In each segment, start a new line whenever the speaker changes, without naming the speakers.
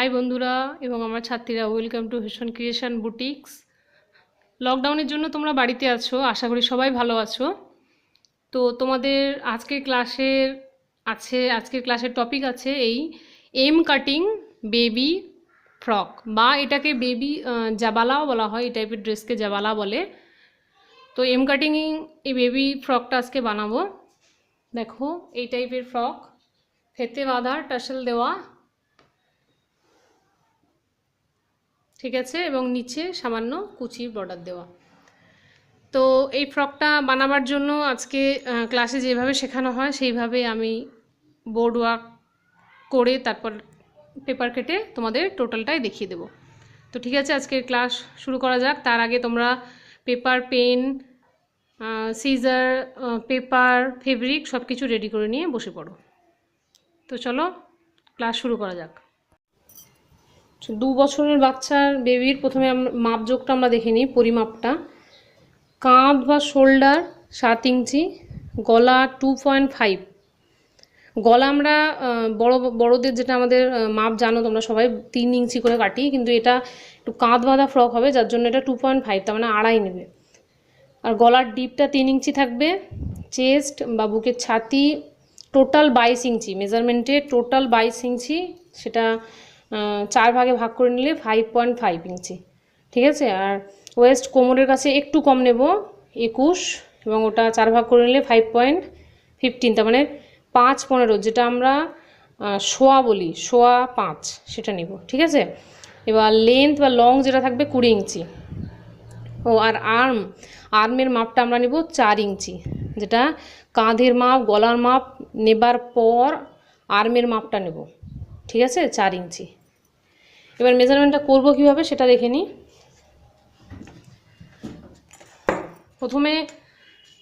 High বন্ধুরা এবং আমার ছাত্রীরা ওয়েলকাম টু ভীষণ ক্রিয়েশন বুটিক্স লকডাউনের জন্য তোমরা বাড়িতে আছো, আশা করি সবাই ভালো আছো। তো তোমাদের আজকের ক্লাসের আছে, আজকের ক্লাসের টপিক আছে এই এম কাটিং বেবি ফ্রক বা এটাকে বেবি জাবালাও বলা হয়, এই টাইপের ড্রেসকে জাবালা বলে। তো এম কাটিং এই বেবি ফ্রকটা আজকে বানাবো। দেখো, এই টাইপের ফ্রক ফেতে বাঁধা, টাসেল দেওয়া। ঠিক আছে? এবং নিচে সামান্য কুচি বর্ডার দেওয়া। তো এই ফ্রকটা বানাবার জন্য আজকে ক্লাসে যেভাবে শেখানো হয়, সেইভাবে আমি বোর্ড ওয়ার্ক করে তারপর পেপার কেটে তোমাদের টোটালটাই দেখিয়ে দেবো। তো ঠিক আছে, আজকের ক্লাস শুরু করা যাক। তার আগে তোমরা paper pen scissor paper fabric সব কিছু রেডি করে নিয়ে বসে পড়ো। তো চলো ক্লাস শুরু করা যাক। দু বছরের বাচ্চার বেবির প্রথমে মাপযোগটা আমরা দেখে নিই, পরিমাপটা। কাঁধ বা শোল্ডার সাত ইঞ্চি, গলা টু পয়েন্ট ফাইভ গলা আমরা বড়, বড়দের যেটা আমাদের মাপ জানো তোমরা সবাই, তিন ইঞ্চি করে কাটি, কিন্তু এটা একটু কাঁধ বাঁধা ফ্রক হবে, যার জন্য এটা টু পয়েন্ট ফাইভ তার মানে আড়াই নেবে। আর গলার ডিপটা তিন ইঞ্চি থাকবে চেস্ট বা বুকের ছাতি টোটাল বাইশ ইঞ্চি মেজারমেন্টে টোটাল বাইশ ইঞ্চি, সেটা চার ভাগে ভাগ করে নিলে ফাইভ পয়েন্ট ফাইভ ইঞ্চি, ঠিক আছে? আর ওয়েস্ট কোমরের কাছে একটু কম নেব, একুশ, এবং ওটা চার ভাগ করে নিলে ফাইভ পয়েন্ট ফিফটিন তার মানে পাঁচ পনেরো, যেটা আমরা শোয়া বলি, শোয়া পাঁচ, সেটা নেব, ঠিক আছে? এবার লেন্থ বা লং যেটা থাকবে কুড়ি ইঞ্চি। ও, আর আর্ম আর্মের মাপটা আমরা নেব চার ইঞ্চি, যেটা কাঁধের মাপ, গলার মাপ নেবার পর আর্মের মাপটা নেব, ঠিক আছে? চার ইঞ্চি। এবার মেজারমেন্টটা করব কীভাবে সেটা দেখে নিই। প্রথমে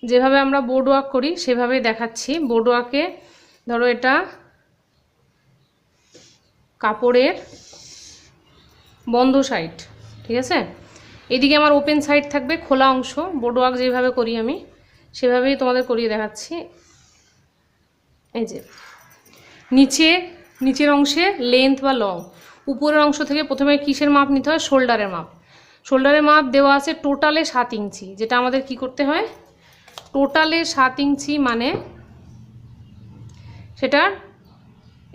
যেভাবে আমরা বোর্ড ওয়ার্ক করি, সেভাবেই দেখাচ্ছি। বোর্ড ওয়াকে ধরো এটা কাপড়ের বন্ধ সাইড ঠিক আছে? এদিকে আমার ওপেন সাইড থাকবে, খোলা অংশ। বোর্ড ওয়ার্ক যেভাবে করি আমি, সেভাবেই তোমাদের করিয়ে দেখাচ্ছি। এই যে, নিচে, নিচের অংশে লেন্থ বা লং উপরের অংশ থেকে প্রথমে কিসের মাপ নিতে হয়? শোল্ডারের মাপ। শোল্ডারের মাপ দেওয়া আছে টোটালে সাত ইঞ্চি, যেটা আমাদের কি করতে হয়? টোটালে সাত ইঞ্চি মানে সেটা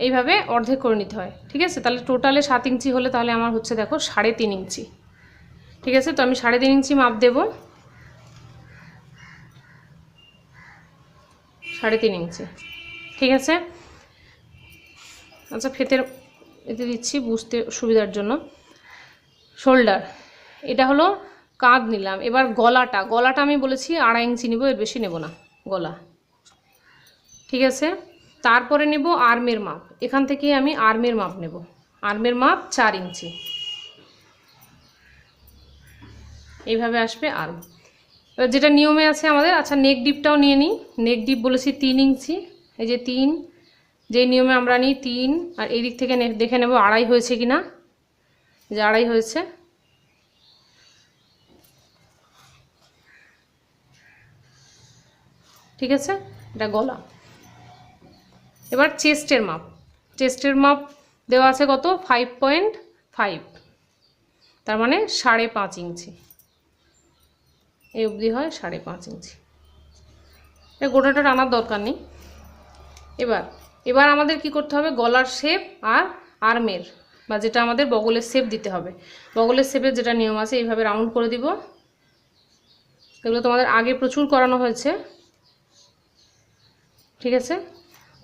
এইভাবে অর্ধেক করে নিতে হয়, ঠিক আছে? তাহলে টোটালে সাত ইঞ্চি হলে তাহলে আমার হচ্ছে দেখো সাড়ে তিন ইঞ্চি, ঠিক আছে? তো আমি সাড়ে তিন ইঞ্চি মাপ দেব। সাড়ে তিন ইঞ্চি, ঠিক আছে? আচ্ছা ফেতের এতে দিচ্ছি বুঝতে সুবিধার জন্য। শোল্ডার এটা হলো কাঁধ নিলাম। এবার গলাটা গলাটা আমি বলেছি আড়াই ইঞ্চি নেব, এর বেশি নেব না গলা। ঠিক আছে? তারপরে নেব আর্মের মাপ। এখান থেকে আমি আর্মের মাপ নেব। আর্মের মাপ চার ইঞ্চি। এইভাবে আসবে আর্ম এবার যেটা নিয়মে আছে আমাদের আচ্ছা নেক ডিপটাও নিয়ে নিই। নেক ডিপ বলেছি তিন ইঞ্চি। এই যে তিন যে নিয়মে আমরা নিই তিন, আর এই দিক থেকে দেখে নেব আড়াই হয়েছে কি না যে আড়াই হয়েছে। ঠিক আছে? এটা গলা। এবার চেস্টের মাপ। চেস্টের মাপ দেওয়া আছে কত? Five point five. তার মানে সাড়ে পাঁচ ইঞ্চি। এই অবধি হয় সাড়ে পাঁচ ইঞ্চি। এটা গোটাটা টানার দরকার নেই। এবার এবার আমাদের কি করতে হবে? গলার শেপ আর আর্মের বা যেটা আমাদের বগলের শেপ দিতে হবে। বগলের শেপের যেটা নিয়ম আছে, এইভাবে রাউন্ড করে দিব। এগুলো তোমাদের আগে প্রচুর করানো হয়েছে। ঠিক আছে?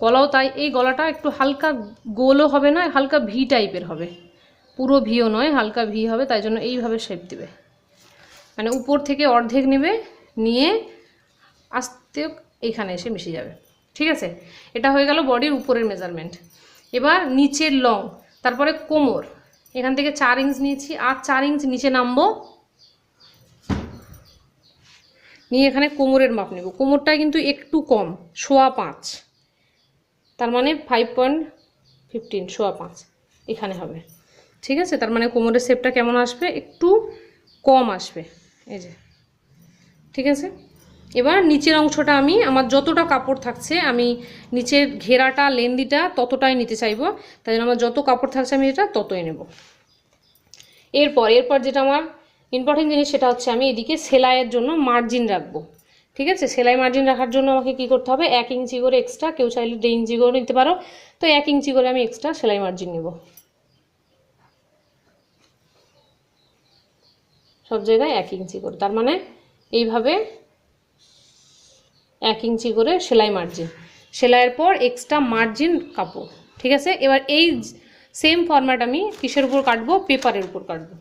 গলাও তাই, এই গলাটা একটু হালকা গোলও হবে না, হালকা ভি টাইপের হবে। পুরো ভিও নয়, হালকা ভি হবে, তাই জন্য এইভাবে শেপ দিবে। মানে উপর থেকে অর্ধেক নেবে, নিয়ে আস্তে এইখানে এসে মিশে যাবে। ঠিক আছে? এটা হয়ে গেল বডির উপরের মেজারমেন্ট এবার নিচের লং তারপরে কোমর। এখান থেকে চার ইঞ্চ নিয়েছি, আর চার ইঞ্চ নিচে নামবো। নিয়ে এখানে কোমরের মাপ নেব। কোমরটা কিন্তু একটু কম, সোয়া পাঁচ। তার মানে ফাইভ পয়েন্ট ফিফটিন সোয়া পাঁচ। এখানে হবে। ঠিক আছে? তার মানে কোমরের শেপটা কেমন আসবে? একটু কম আসবে। এই যে। ঠিক আছে? এবার নিচের অংশটা আমি, আমার যতটা কাপড় থাকছে, আমি নিচের ঘেরাটা, লেন্দিটা ততটাই নিতে চাইব। তাই জন্য আমার যত কাপড় থাকছে, আমি এটা ততই নেব। এরপর এরপর যেটা আমার ইম্পর্টেন্ট জিনিস, সেটা হচ্ছে আমি এদিকে সেলাইয়ের জন্য মার্জিন রাখব। ঠিক আছে? সেলাই মার্জিন রাখার জন্য আমাকে কি করতে হবে? এক ইঞ্চি করে এক্সট্রা কেউ চাইলে দেড় ইঞ্চি করে নিতে পারো। তো এক ইঞ্চি করে আমি এক্সট্রা সেলাই মার্জিন নেব। সব জায়গায় এক ইঞ্চি করে। তার মানে এইভাবে এক ইঞ্চি করে সেলাই মার্জিন। সেলাইয়ের পর এক্সট্রা মার্জিন কাপড়, ঠিক আছে? এবার এই সেম ফরম্যাট আমি কিসের উপর কাটবো? পেপারের উপর কাটবো।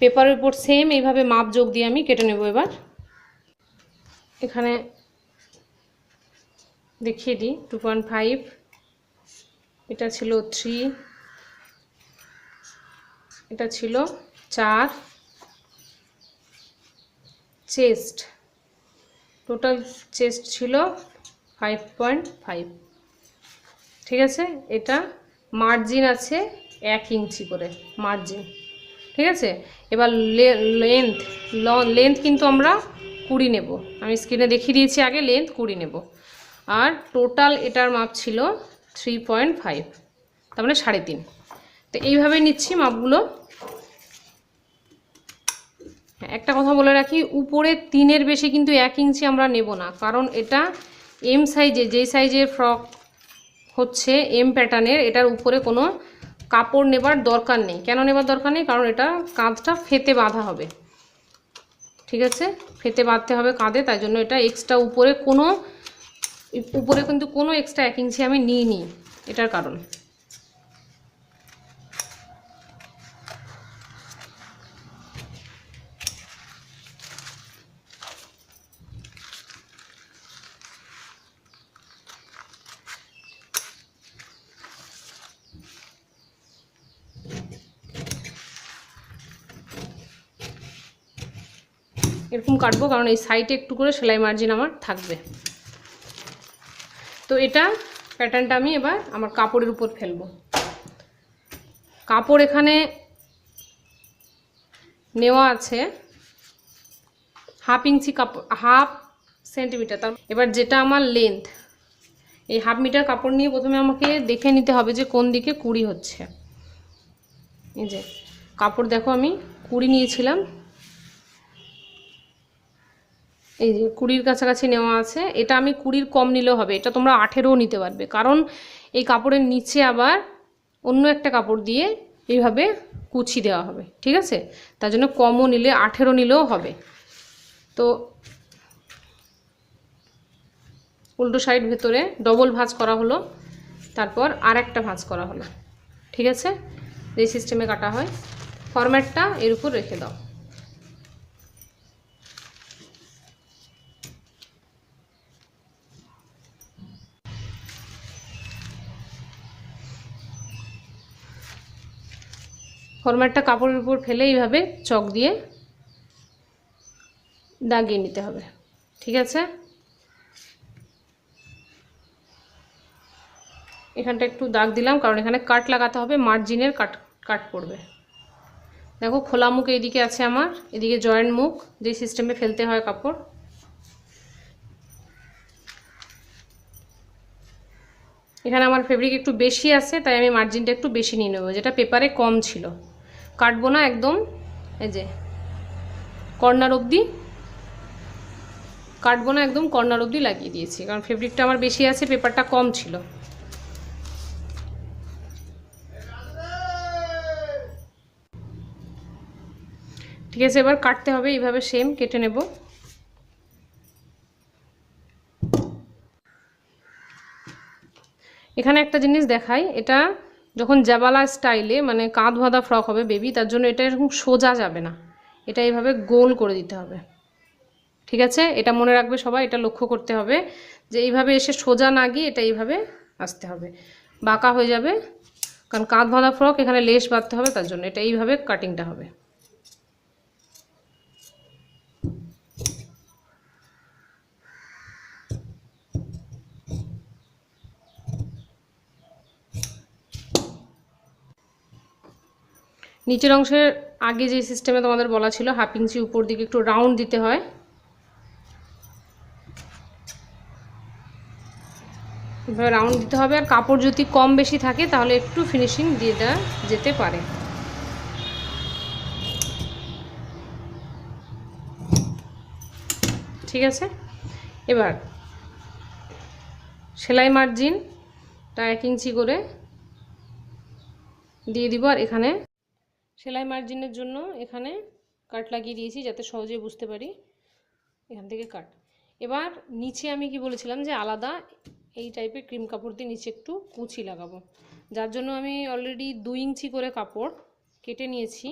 পেপারের উপর সেম এইভাবে মাপ যোগ দিয়ে আমি কেটে নেব এবার। এখানে দেখিয়ে দিই টু পয়েন্ট ফাইভ এটা ছিল থ্রি এটা ছিল চার চেস্ট টোটাল চেস্ট ছিল ফাইভ পয়েন্ট ফাইভ ঠিক আছে? এটা মার্জিন আছে এক ইঞ্চি করে মার্জিন ঠিক আছে? এবার লেন্থ লেন্থ কিন্তু আমরা কুড়ি নেব। আমি স্ক্রিনে দেখিয়ে দিয়েছি আগে লেন্থ কুড়ি নেব। আর টোটাল এটার মাপ ছিল থ্রি পয়েন্ট ফাইভ তার মানে সাড়ে তিন। তো এইভাবে নিচ্ছি মাপগুলো। একটা কথা বলে রাখি, উপরে তিনের বেশি কিন্তু এক ইঞ্চি আমরা নেব না, কারণ এটা এম সাইজে যেই সাইজের ফ্রক হচ্ছে এম প্যাটার্নের এটার উপরে কোনো কাপড় নেবার দরকার নেই। কেন নেবার দরকার নেই? কারণ এটা কাঁধটা ফেতে বাঁধা হবে। ঠিক আছে? ফেতে বাঁধতে হবে কাঁধে, তাই জন্য এটা এক্সট্রা উপরে কোনো, উপরে কিন্তু কোনো এক্সট্রা এক ইঞ্চি আমি নিইনি, এটার কারণ। এরকম কাটবো, কারণ এই সাইডে একটু করে সেলাই মার্জিন আমার থাকবে। তো এটা প্যাটার্নটা আমি এবার আমার কাপড়ের উপর ফেলব। কাপড় এখানে নেওয়া আছে হাফ ইঞ্চি কাপড় হাফ সেন্টিমিটার। তার এবার যেটা আমার লেন্থ এই হাফ মিটার কাপড় নিয়ে প্রথমে আমাকে দেখে নিতে হবে যে কোন দিকে কুড়ি হচ্ছে। এই যে, কাপড় দেখো আমি কুড়ি নিয়েছিলাম। এই যে কুড়ির কাছাকাছি নেওয়া আছে, এটা আমি কুড়ির কম নিলেও হবে, এটা তোমরা আঠেরোও নিতে পারবে। কারণ এই কাপড়ের নিচে আবার অন্য একটা কাপড় দিয়ে এইভাবে কুচি দেওয়া হবে, ঠিক আছে? তার জন্য কমও নিলে আঠেরো নিলেও হবে। তো উল্টো সাইড ভেতরে ডবল ভাঁজ করা হলো, তারপর আর একটা ভাঁজ করা হলো, ঠিক আছে? যে সিস্টেমে কাটা হয়। ফরম্যাটটা এর উপর রেখে দাও। ফরম্যাটটা কাপড়ের উপর ফেলে এইভাবে চক দিয়ে দাগিয়ে নিতে হবে। ঠিক আছে? এখানটা একটু দাগ দিলাম, কারণ এখানে কাট লাগাতে হবে, মার্জিনের কাট কাট পড়বে। দেখো, খোলা মুখ এইদিকে আছে আমার, এদিকে জয়েন্ট মুখ, যে সিস্টেমে ফেলতে হয় কাপড়। এখানে আমার ফেব্রিক একটু বেশি আছে, তাই আমি মার্জিনটা একটু বেশি নিয়ে নেব, যেটা পেপারে কম ছিল। কাটবো না একদম। এই যে, কর্নার অবধি। কাটবো না একদম, কর্নার অবধি লাগিয়ে দিয়েছি। কারণ ফেব্রিকটা আমার বেশি আছে, পেপারটা কম ছিল। ঠিক আছে, এবার কাটতে হবে, এইভাবে সেম কেটে নেব। এখানে একটা জিনিস দেখাই, এটা যখন জ্যাবালা স্টাইলে মানে কাঁধ বাঁধা ফ্রক হবে বেবি, তার জন্য এটা এরকম সোজা যাবে না। এটা এইভাবে গোল করে দিতে হবে। ঠিক আছে? এটা মনে রাখবে সবাই, এটা লক্ষ্য করতে হবে যে এইভাবে এসে সোজা না গিয়ে এটা এইভাবে আসতে হবে। বাঁকা হয়ে যাবে। কারণ কাঁধ বাঁধা ফ্রক, এখানে লেস বাঁধতে হবে, তার জন্য এটা এইভাবে কাটিংটা হবে। নিচের অংশের আগে যে সিস্টেমে তোমাদের বলা ছিল হাফ ইঞ্চি উপর দিকে একটু রাউন্ড দিতে হয়। এভাবে রাউন্ড দিতে হবে। আর কাপড় যদি কম বেশি থাকে, তাহলে একটু ফিনিশিং দিয়ে দেওয়া যেতে পারে। ঠিক আছে? এবার সেলাই মার্জিনটা এক ইঞ্চি করে দিয়ে দিব, আর এখানে সেলাই মার্জিনের জন্য এখানে কাট লাগিয়ে দিয়েছি যাতে সহজে বুঝতে পারি। এখান থেকে কাট এবার নিচে আমি কি বলেছিলাম যে আলাদা এই টাইপের ক্রিম কাপড় দিয়ে নিচে একটু কুচি লাগাবো। যার জন্য আমি অলরেডি দুই ইঞ্চি করে কাপড় কেটে নিয়েছি।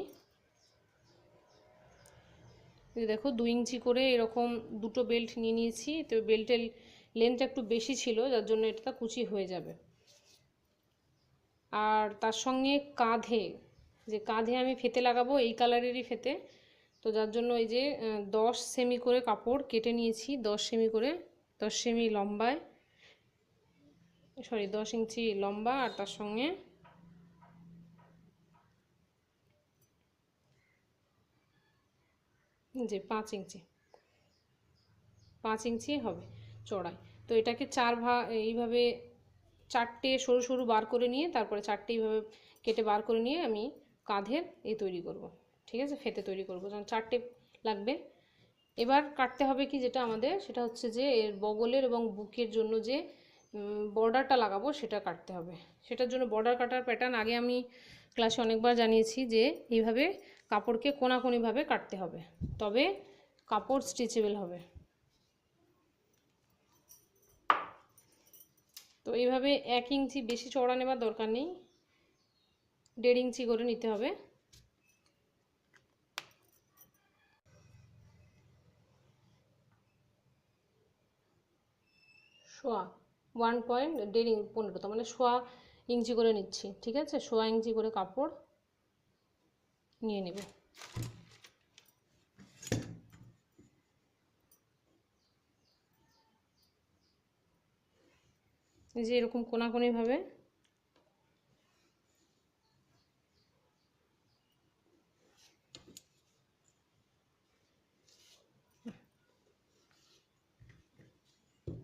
দেখো দুই ইঞ্চি করে এরকম দুটো বেল্ট নিয়ে নিয়েছি। তো বেল্টের লেন্থটা একটু বেশি ছিল, যার জন্য এটা কুচি হয়ে যাবে। আর তার সঙ্গে কাঁধে যে কাঁধে আমি ফেতে লাগাবো, এই কালারেরই ফেতে। তো যার জন্য এই যে দশ সেমি করে কাপড় কেটে নিয়েছি, দশ সেমি করে, দশ সেমি লম্বায়। সরি দশ ইঞ্চি লম্বা আর তার সঙ্গে যে পাঁচ ইঞ্চি পাঁচ ইঞ্চি হবে চড়াই তো এটাকে চার ভাগ এইভাবে চারটে সরু সরু বার করে নিয়ে, তারপরে চারটে এইভাবে কেটে বার করে নিয়ে আমি কাঁধের এই তৈরি করব, ঠিক আছে? ফেতে তৈরি করব, যেমন চারটে লাগবে। এবার কাটতে হবে কি যেটা আমাদের, সেটা হচ্ছে যে এর বগলের এবং বুকের জন্য যে বর্ডারটা লাগাবো সেটা কাটতে হবে। সেটার জন্য বর্ডার কাটার প্যাটার্ন আগে আমি ক্লাসে অনেকবার জানিয়েছি যে, এইভাবে কাপড়কে কোনাকুনিভাবে কাটতে হবে। তবে কাপড় স্ট্রেচেবল হবে। তো এইভাবে এক ইঞ্চি বেশি চড়া নেবার দরকার নেই। দেড় ইঞ্চি করে নিতে হবে। সোয়া ওয়ান পয়েন্ট দেড় ইঞ্চি পনেরো, তার মানে সোয়া ইঞ্চি করে নিচ্ছি, ঠিক আছে? সোয়া ইঞ্চি করে কাপড় নিয়ে নেব। যে এরকম কোনাকুনিভাবে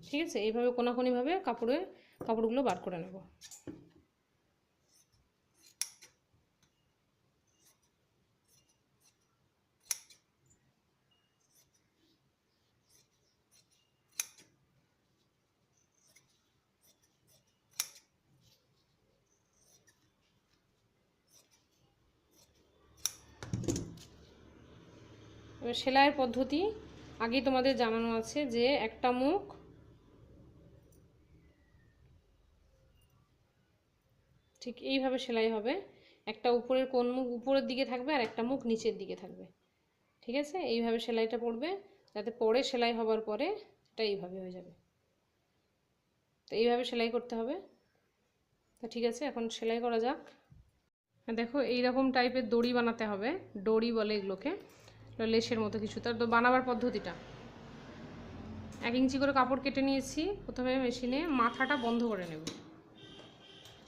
ঠিক আছে? এইভাবে কোনাকুনিভাবে কাপড়ে, কাপড়গুলো বার করে নেব। সেলাইয়ের পদ্ধতি আগে তোমাদের জানানো আছে যে একটা মুখ ঠিক এইভাবে সেলাই হবে। একটা উপরের কোন মুখ উপরের দিকে থাকবে আর একটা মুখ নিচের দিকে থাকবে। ঠিক আছে? এইভাবে সেলাইটা পড়বে। যাতে পরে সেলাই হবার পরে এটা এইভাবে হয়ে যাবে। তো এইভাবে সেলাই করতে হবে। তো ঠিক আছে, এখন সেলাই করা যাক। দেখো, এইরকম টাইপের দড়ি বানাতে হবে। দড়ি বলে এগুলোকে। এগুলো লেসের মতো কিছু। তার তো বানাবার পদ্ধতিটা। এক ইঞ্চি করে কাপড় কেটে নিয়েছি। প্রথমে মেশিনে মাথাটা বন্ধ করে নেব।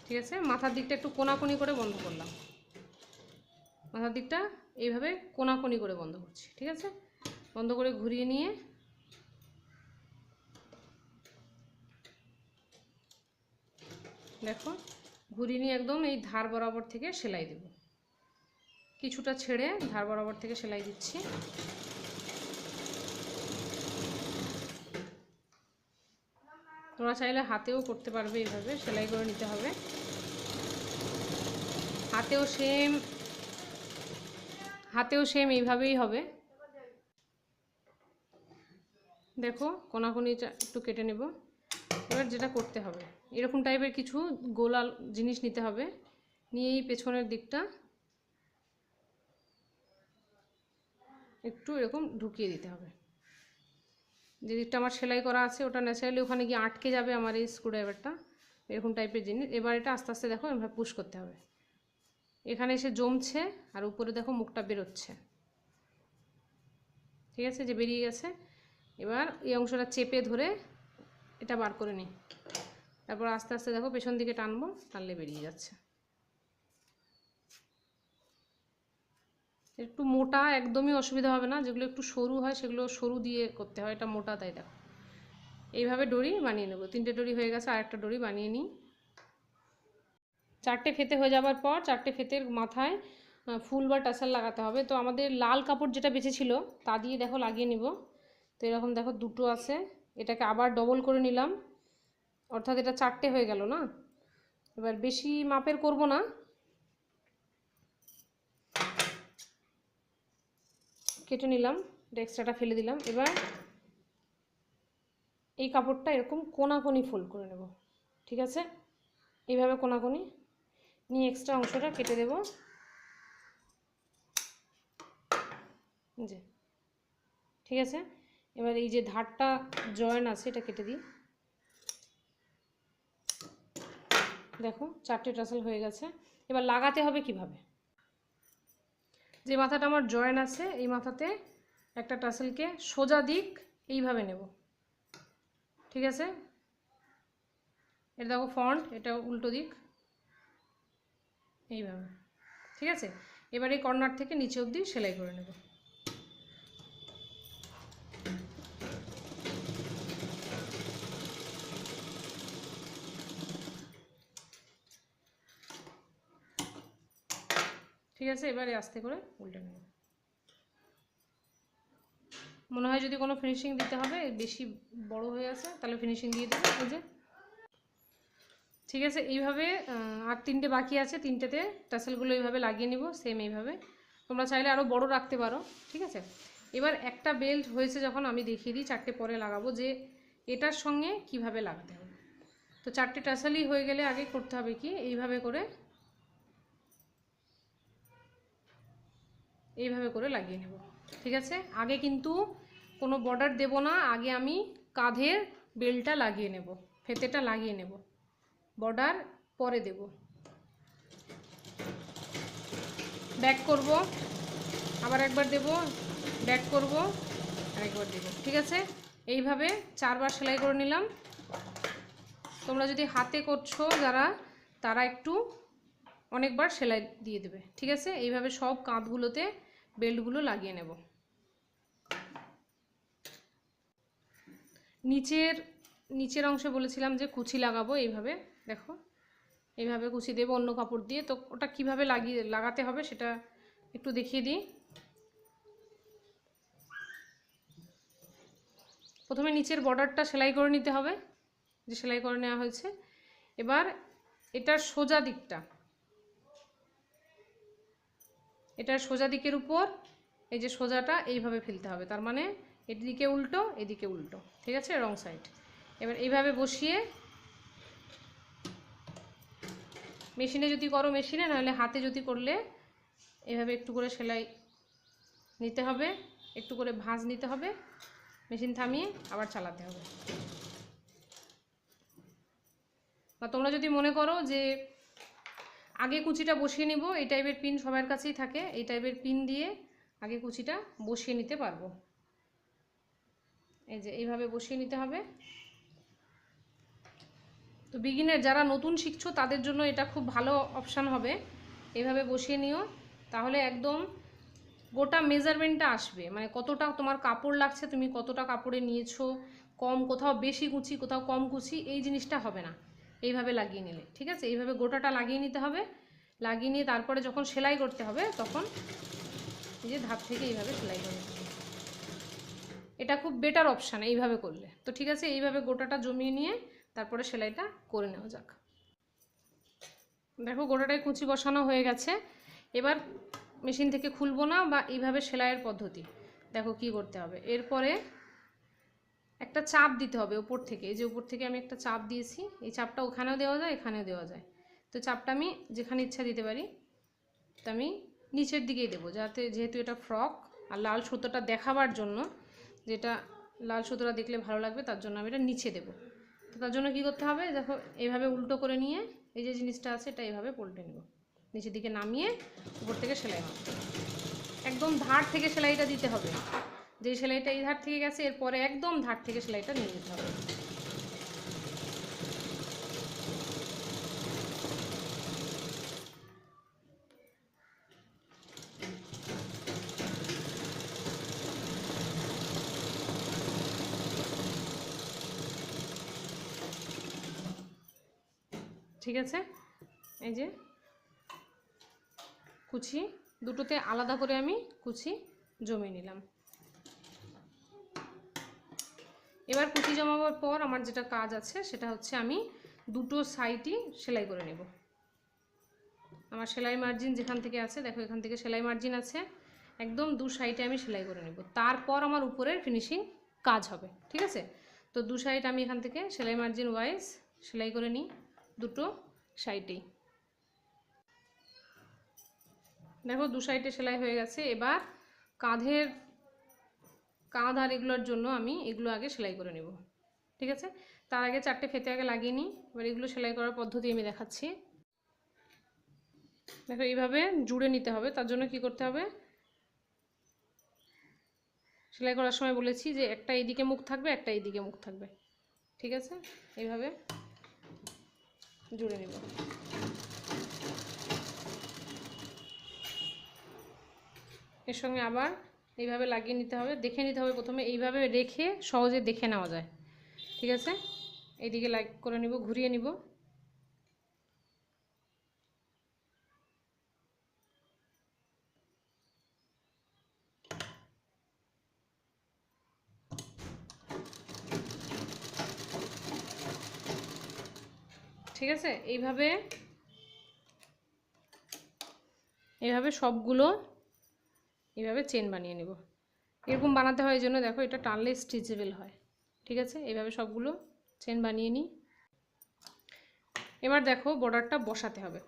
ঠিক আছে? মাথার দিকটা একটু কোনাকুনি করে বন্ধ করলাম। মাথার দিকটা এইভাবে কোনাকুনি করে বন্ধ করছি, ঠিক আছে? বন্ধ করে ঘুরিয়ে নিয়ে দেখো, ঘুরিয়ে নিয়ে একদম এই ধার বরাবর থেকে সেলাই দেব। কিছুটা ছেড়ে ধার বরাবর থেকে সেলাই দিচ্ছি। তোমরা চাইলে হাতেও করতে পারবে এইভাবে, সেলাই করে নিতে হবে। হাতেও সেম হাতেও সেম এইভাবেই হবে। দেখো কোনাকুনিটা একটু কেটে নেব। এবার যেটা করতে হবে, এরকম টাইপের কিছু গোলাল জিনিস নিতে হবে। নিয়ে এই পেছনের দিকটা একটু এরকম ঢুকিয়ে দিতে হবে। যে দিকটা আমার সেলাই করা আছে, ওটা ন্যাচারালি ওখানে গিয়ে আটকে যাবে আমার এই স্ক্রুড্রাইভারটা এরকম টাইপের জিনিস। এবার এটা আস্তে আস্তে দেখো, এভাবে পুশ করতে হবে। এখানে এসে জমছে, আর উপরে দেখো মুখটা বেরোচ্ছে। ঠিক আছে? যে বেরিয়ে গেছে। এবার এই অংশটা চেপে ধরে এটা বার করে নিই। তারপর আস্তে আস্তে দেখো, পেছন দিকে টানবো, টানলে বেরিয়ে যাচ্ছে। একটু মোটা একদমই অসুবিধা হবে না, যেগুলো একটু সরু হয় সেগুলো সরু দিয়ে করতে হয়, এটা মোটা তাই দেখো। এইভাবে ডরি বানিয়ে নেব, তিনটে ডরি হয়ে গেছে আর একটা ডরি বানিয়ে নিই। চারটে ফেতে হয়ে যাওয়ার পর চারটে ফেতের মাথায় ফুল বা টাসাল লাগাতে হবে। তো আমাদের লাল কাপড় যেটা বেঁচে ছিল তা দিয়ে দেখো লাগিয়ে নিব। তো এরকম দেখো দুটো আছে, এটাকে আবার ডবল করে নিলাম। অর্থাৎ এটা চারটে হয়ে গেল না? এবার বেশি মাপের করব না। কেটে নিলাম এটা এক্সট্রাটা ফেলে দিলাম। এবার এই কাপড়টা এরকম কোনাকুনি ফোল্ড করে নেব, ঠিক আছে? এইভাবে কোনাকুনি নিয়ে এক্সট্রা অংশটা কেটে দেব। যে, ঠিক আছে? এবার এই যে ধারটা জয়েন আছে, এটা কেটে দিই। দেখো, চারটে টাসেল হয়ে গেছে। এবার লাগাতে হবে কীভাবে? যে মাথাটা আমার জয়েন আছে, এই মাথাতে একটা টাসেলকে সোজা দিক, এইভাবে নেব। ঠিক আছে? এটা দেখো ফন্ট এটা উল্টো দিক। এইভাবে। ঠিক আছে? এবার এই কর্নার থেকে নিচে অবধি সেলাই করে নেব। আছে এবারে আস্তে করে উল্টে নেব। মনে হয় যদি কোনো ফিনিশিং দিতে হবে, বেশি বড় হয়ে আছে, তাহলে ফিনিশিং দিয়ে দেবো যে। ঠিক আছে, এইভাবে আর তিনটে বাকি আছে, তিনটেতে টাসেলগুলো এইভাবে লাগিয়ে নিব সেম এইভাবে। তোমরা চাইলে আরও বড় রাখতে পারো, ঠিক আছে? এবার একটা বেল্ট হয়েছে যখন, আমি দেখিয়ে দিই, চারটে পরে লাগাবো যে এটার সঙ্গে কীভাবে লাগাতে হবে তো চারটে টাসেলই হয়ে গেলে আগে করতে হবে কি, এইভাবে করে এইভাবে করে লাগিয়ে নেব। ঠিক আছে? আগে কিন্তু কোনো বর্ডার দেব না, আগে আমি কাঁধের বেলটা লাগিয়ে নেব, ফেতেটা লাগিয়ে নেব। বর্ডার পরে দেব। ব্যাক করব, আবার একবার দেব ব্যাক করব, আর একবার দেব। ঠিক আছে? এইভাবে চারবার সেলাই করে নিলাম। তোমরা যদি হাতে করছ যারা, তারা একটু অনেকবার সেলাই দিয়ে দেবে। ঠিক আছে? এইভাবে সব কাঁধগুলোতে বেল্টগুলো লাগিয়ে নেব। নিচের নিচের অংশে বলেছিলাম যে কুচি লাগাবো এইভাবে, দেখো। এইভাবে কুচি দেবো অন্য কাপড় দিয়ে, তো ওটা কীভাবে লাগিয়ে, লাগাতে হবে সেটা একটু দেখিয়ে দিই। প্রথমে নিচের বর্ডারটা সেলাই করে নিতে হবে, যে সেলাই করে নেওয়া হয়েছে। এবার এটার সোজা দিকটা এটার সোজা দিকের উপর, এই যে সোজাটা এইভাবে ফেলতে হবে। তার মানে এদিকে উল্টো এদিকে উল্টো। ঠিক আছে? Wrong side. এবার এইভাবে বসিয়ে মেশিনে যদি করো মেশিনে, নাহলে হাতে যদি করলে এভাবে একটু করে সেলাই নিতে হবে, একটু করে ভাঁজ নিতে হবে, মেশিন থামিয়ে আবার চালাতে হবে। বা তোমরা যদি মনে করো যে আগে কুচিটা বসিয়ে নিব, এই টাইপের পিন সবার কাছেই থাকে, এই টাইপের পিন দিয়ে আগে কুচিটা বসিয়ে নিতে পারব। এই যে এইভাবে বসিয়ে নিতে হবে। তো বিগিনের যারা নতুন শিখছো, তাদের জন্য এটা খুব ভালো অপশান হবে। এইভাবে বসিয়ে নিও, তাহলে একদম গোটা মেজারমেন্টটা আসবে। মানে কতটা তোমার কাপড় লাগছে, তুমি কতটা কাপড়ে নিয়েছো, কম কোথাও বেশি কুচি, কোথাও কম কুচি, এই জিনিসটা হবে না। এইভাবে লাগিয়ে নিলে, ঠিক আছে? এইভাবে গোটাটা লাগিয়ে নিতে হবে। লাগিয়ে নিয়ে তারপরে যখন সেলাই করতে হবে, তখন এই যে ধাপ থেকে এইভাবে সেলাই করে এটা খুব বেটার অপশান এইভাবে করলে। তো ঠিক আছে, এইভাবে গোটাটা জমিয়ে নিয়ে তারপরে সেলাইটা করে নেওয়া যাক। দেখো গোটাটায় কুচি বসানো হয়ে গেছে। এবার মেশিন থেকে খুলবো না বা এইভাবে সেলাইয়ের পদ্ধতি। দেখো কি করতে হবে। এরপরে একটা চাপ দিতে হবে উপর থেকে। এই যে উপর থেকে আমি একটা চাপ দিয়েছি, এই চাপটা ওখানেও দেওয়া যায়, এখানেও দেওয়া যায়। তো চাপটা আমি যেখানে ইচ্ছা দিতে পারি, তো আমি নিচের দিকেই দেবো, যাতে যেহেতু এটা ফ্রক আর লাল সুতোটা দেখাবার জন্য, যেটা লাল সুতোটা দেখলে ভালো লাগবে, তার জন্য আমি এটা নিচে দেবো। তো তার জন্য কী করতে হবে, দেখো এইভাবে উল্টো করে নিয়ে, এই যে জিনিসটা আছে, এটা এইভাবে পল্টে নেব। নিচের দিকে নামিয়ে, উপর থেকে সেলাই হবে। একদম ধার থেকে সেলাইটা দিতে হবে। যে সেলাইটা এই ধার থেকে গেছে, এরপরে একদম ধার থেকে সেলাইটা নিয়ে নিতে হবে। ঠিক আছে? এই যে কুচি, দুটোতে আলাদা করে আমি কুচি জমে নিলাম। এবার কুচি জমাবার পর আমার যেটা কাজ আছে, সেটা হচ্ছে আমি দুটো সাইডই সেলাই করে নেব। আমার সেলাই মার্জিন যেখান থেকে আছে, দেখো এখান থেকে সেলাই মার্জিন আছে, একদম দু সাইডে আমি সেলাই করে নেব। তারপর আমার উপরের ফিনিশিং কাজ হবে, ঠিক আছে? তো দু সাইড আমি এখান থেকে সেলাই মার্জিন ওয়াইজ সেলাই করে নিই দুটো সাইডেই। দেখো দু সাইডে সেলাই হয়ে গেছে। এবার কাঁধের কাঁধ আর এগুলোর জন্য আমি এগুলো আগে সেলাই করে নেব। ঠিক আছে? তার আগে চারটে ফেতে আগে লাগিয়ে নিই। এবার এগুলো সেলাই করার পদ্ধতি আমি দেখাচ্ছি। দেখো, এইভাবে জুড়ে নিতে হবে। তার জন্য কি করতে হবে? সেলাই করার সময় বলেছি যে একটা এইদিকে মুখ থাকবে, একটা এইদিকে মুখ থাকবে। ঠিক আছে? এইভাবে জুড়ে নেব। এর সঙ্গে আবার এইভাবে লাগিয়ে নিতে হবে, দেখে নিতে হবে প্রথমে, এইভাবে রেখে সহজে দেখে নেওয়া যায়। ঠিক আছে? এইদিকে লাইক করে নিব, ঘুরিয়ে নিব। ঠিক আছে? এইভাবে এইভাবে সবগুলো এইভাবে চেন বানিয়ে নেব। এরকম বানাতে হয় জন্য দেখো এটা টানলে স্টিচেবল হয়। ঠিক আছে? এইভাবে সবগুলো চেন বানিয়ে নিই। এবার দেখো বর্ডারটা বসাতে হবে।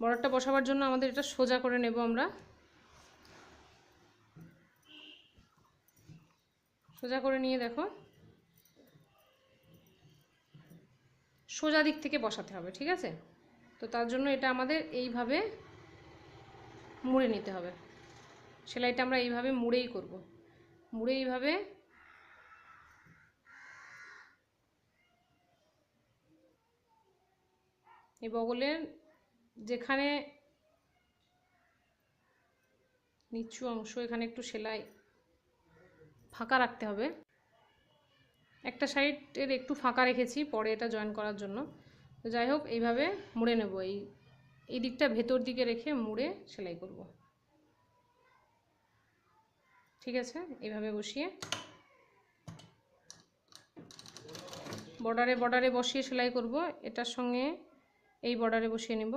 বর্ডারটা বসাবার জন্য আমাদের এটা সোজা করে নেব আমরা। সোজা করে নিয়ে দেখো। সোজা দিক থেকে বসাতে হবে, ঠিক আছে? তো তার জন্য এটা আমাদের এইভাবে মুড়ে নিতে হবে। সেলাইটা আমরা এইভাবে মুড়েই করব। মুড়ে এইভাবে এই বগলের যেখানে নিচু অংশ, এখানে একটু সেলাই ফাঁকা রাখতে হবে। একটা সাইডের একটু ফাঁকা রেখেছি, পরে এটা জয়েন করার জন্য। তো যাই হোক, এইভাবে মুড়ে নেব। এই এই দিকটা ভেতর দিকে রেখে মুড়ে সেলাই করব। ঠিক আছে? এইভাবে বসিয়ে। বর্ডারে বর্ডারে বসিয়ে সেলাই করব। এটার সঙ্গে এই বর্ডারে বসিয়ে নেব।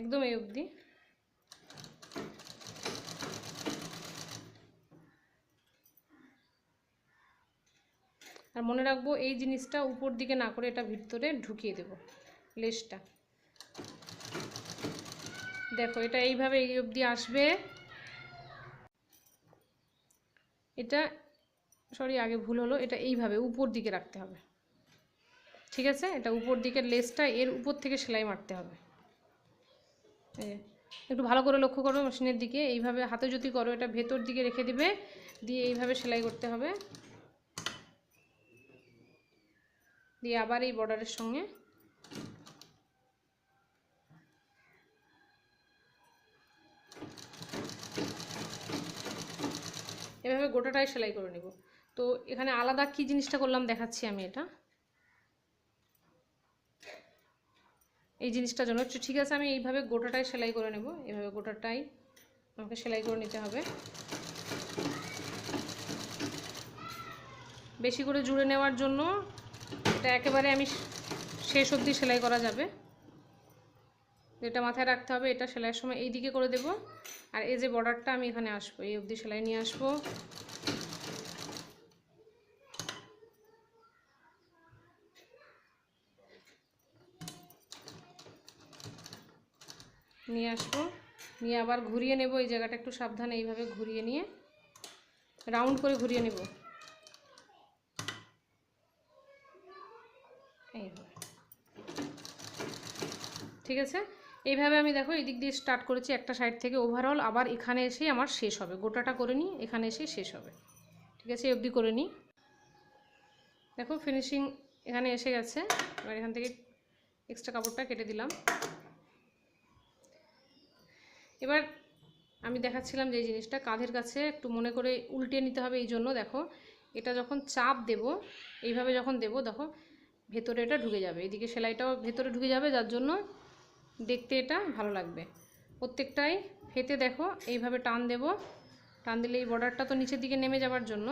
একদম এই অবধি আর মনে রাখব, এই জিনিসটা উপর দিকে না করে এটা ভিতরে ঢুকিয়ে দেব, লেসটা। দেখো, এটা এইভাবে এই অবধি আসবে। এটা, সরি, আগে ভুল হলো, এটা এইভাবে উপর দিকে রাখতে হবে। ঠিক আছে? এটা উপর দিকের লেসটা, এর উপর থেকে সেলাই মারতে হবে। একটু ভালো করে লক্ষ্য করো, মেশিনের দিকে। এইভাবে হাতে যদি করো, এটা ভেতর দিকে রেখে দিবে, দিয়ে এইভাবে সেলাই করতে হবে। দিয়ে আবার এই বর্ডারের সঙ্গে এভাবে গোটাটাই সেলাই করে নেব। তো এখানে আলাদা কি জিনিসটা করলাম দেখাচ্ছি আমি এটা। এই জিনিসটার জন্য। ঠিক আছে, আমি এইভাবে গোটাটাই সেলাই করে নেব। এভাবে গোটাটাই আমাকে সেলাই করে নিতে হবে। বেশি করে জুড়ে নেওয়ার জন্য এটা একেবারে আমি শেষ অবধি সেলাই করা যাবে। এটা মাথায় রাখতে হবে এটা সেলাইয়ের সময় এই দিকে করে দেব। আর এই যে বর্ডারটা আমি এখানে আসব, এই অবধি সেলাই নিয়ে আসব। নিয়ে আসব। নিয়ে আবার ঘুরিয়ে নেব, এই জায়গাটা একটু সাবধানে এইভাবে ঘুরিয়ে নিয়ে, রাউন্ড করে ঘুরিয়ে নেব। এইভাবে ঠিক আছে? এইভাবে আমি দেখো এদিক দিয়ে স্টার্ট করেছি একটা সাইড থেকে ওভারঅল আবার এখানে এসেই আমার শেষ হবে। গোটাটা করে নিই, এখানে এসেই শেষ হবে। ঠিক আছে? অবধি করে নিই। দেখো ফিনিশিং এখানে এসে গেছে। এবার এখান থেকে এক্সট্রা কাপড়টা কেটে দিলাম। এবার আমি দেখাচ্ছিলাম যে জিনিসটা কাঁধের কাছে একটু মনে করে উল্টে নিতে হবে, এই জন্য দেখো। এটা যখন চাপ দেব, এইভাবে যখন দেব, দেখো ভেতরে এটা ঢুকে যাবে। এদিকে সেলাইটাও ভেতরে ঢুকে যাবে, যার জন্য দেখতে এটা ভালো লাগবে। প্রত্যেকটাই ফেতে দেখো, এইভাবে টান দেব। টান দিলে এই বর্ডারটা তো নিচের দিকে নেমে যাওয়ার জন্য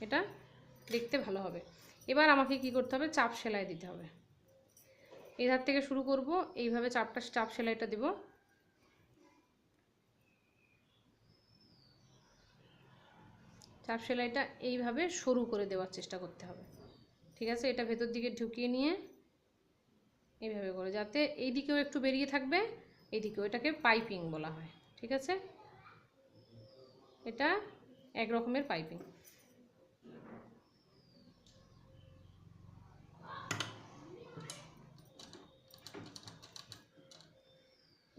এটা দেখতে ভালো হবে। এবার আমাকে কি করতে হবে? চাপ সেলাই দিতে হবে। এধার থেকে শুরু করব, এইভাবে চাপটা, চাপ সেলাইটা দেব। চাপ সেলাইটা এইভাবে সরু করে দেওয়ার চেষ্টা করতে হবে। ঠিক আছে? এটা ভেতর দিকে ঢুকিয়ে নিয়ে এইভাবে করে, যাতে এই দিকেও একটু বেরিয়ে থাকবে এই দিকেও এটাকে পাইপিং বলা হয়, ঠিক আছে? এটা এক রকমের পাইপিং।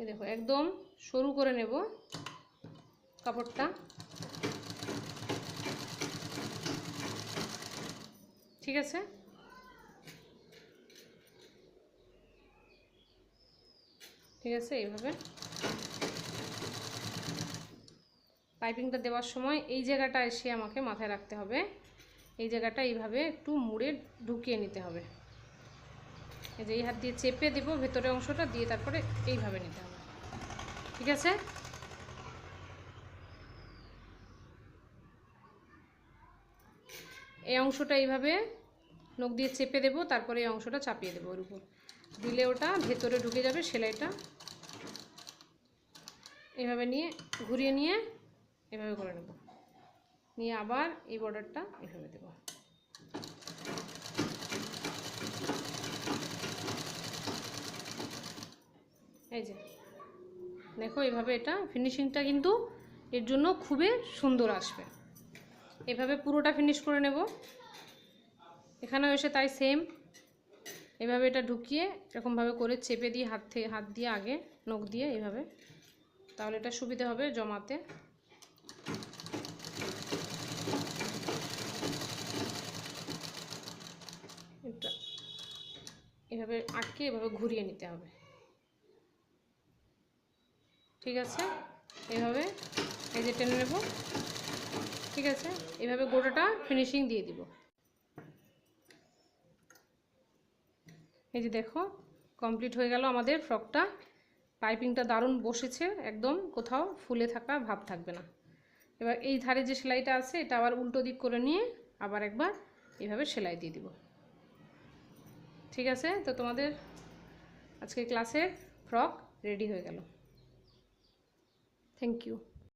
দেখো, একদম সরু করে নেব কাপড়টা। ঠিক আছে? ঠিক আছে, এইভাবে। পাইপিংটা দেওয়ার সময় এই জায়গাটা এসে আমাকে মাথায় রাখতে হবে। এই জায়গাটা এইভাবে একটু মুড়ে ঢুকিয়ে নিতে হবে। এই যে এই হাত দিয়ে চেপে দেব ভেতরের অংশটা দিয়ে তারপরে এইভাবে নিতে হবে। ঠিক আছে? এই অংশটা এইভাবে নখ দিয়ে চেপে দেব, তারপরে এই অংশটা চাপিয়ে দেবো ওর উপর। দিলে ওটা ভেতরে ঢুকে যাবে সেলাইটা। এভাবে নিয়ে, ঘুরিয়ে নিয়ে এভাবে করে নেব। নিয়ে আবার এই বর্ডারটা এভাবে দেব। এই যে, দেখো এভাবে এটা ফিনিশিংটা কিন্তু এর জন্য খুবই সুন্দর আসবে। এভাবে পুরোটা ফিনিশ করে নেব। এখানেও এসে তাই সেম এভাবে এটা ঢুকিয়ে এরকমভাবে করে চেপে দিয়ে হাত থেকে হাত দিয়ে আগে, নখ দিয়ে এভাবে। তাহলে এটা সুবিধা হবে জমাতে। এটা এভাবে আটকে এভাবে ঘুরিয়ে নিতে হবে। ঠিক আছে? এভাবে এই যে টেনে নেব। ঠিক আছে? এভাবে গোটাটা ফিনিশিং দিয়ে দিব। এই যে দেখো কমপ্লিট হয়ে গেল আমাদের ফ্রকটা পাইপিংটা দারুণ বসেছে, একদম কোথাও ফুলে থাকা ভাব থাকবে না। এবার এই ধারে যে সেলাইটা আছে, এটা আবার উল্টো দিক করে নিয়ে আবার একবার এইভাবে সেলাই দিয়ে দিব। ঠিক আছে? তো তোমাদের আজকে ক্লাসের ফ্রক রেডি হয়ে গেল। Thank you